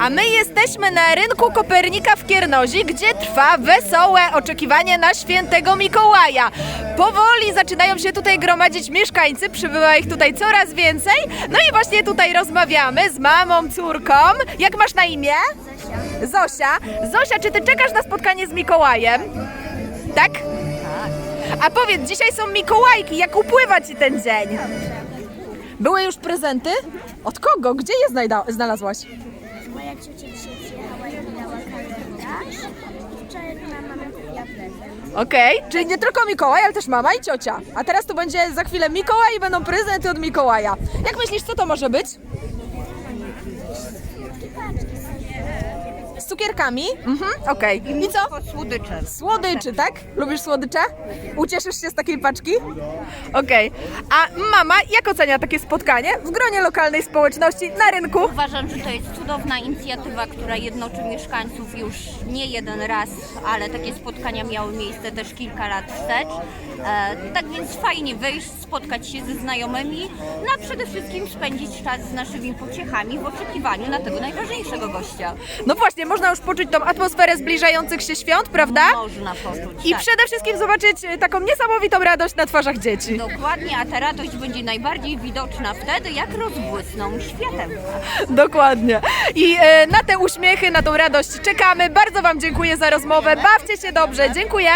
A my jesteśmy na rynku Kopernika w Kiernozi, gdzie trwa wesołe oczekiwanie na świętego Mikołaja. Powoli zaczynają się tutaj gromadzić mieszkańcy, przybywa ich tutaj coraz więcej. No i właśnie tutaj rozmawiamy z mamą, córką. Jak masz na imię? Zosia. Zosia, czy ty czekasz na spotkanie z Mikołajem? Tak? A powiedz, dzisiaj są Mikołajki, jak upływa ci ten dzień? Były już prezenty? Od kogo? Gdzie je znalazłaś? Moja ciocia dzisiaj przyjechała i mi dała kalendarz. Wczoraj moja mama kupiła prezent. Okej, czyli nie tylko Mikołaj, ale też mama i ciocia. A teraz tu będzie za chwilę Mikołaj i będą prezenty od Mikołaja. Jak myślisz, co to może być? Z cukierkami? Mhm, okej. I co? Słodycze. Słodyczy, tak? Lubisz słodycze? Ucieszysz się z takiej paczki? Okej. A mama jak ocenia takie spotkanie w gronie lokalnej społeczności na rynku? Uważam, że to jest cudowna inicjatywa, która jednoczy mieszkańców już nie jeden raz, ale takie spotkania miały miejsce też kilka lat wstecz. E, tak więc fajnie wyjść, spotkać się ze znajomymi, no a przede wszystkim spędzić czas z naszymi pociechami w oczekiwaniu na tego najważniejszego gościa. No właśnie, można już poczuć tą atmosferę zbliżających się świąt, prawda? Można poczuć. I tak. przede wszystkim zobaczyć e, taką niesamowitą radość na twarzach dzieci. Dokładnie, a ta radość będzie najbardziej widoczna wtedy, jak rozbłysną światem. Dokładnie. I e, na te uśmiechy, na tą radość czekamy. Bardzo Wam dziękuję za rozmowę. Bawcie się dobrze. Dziękuję.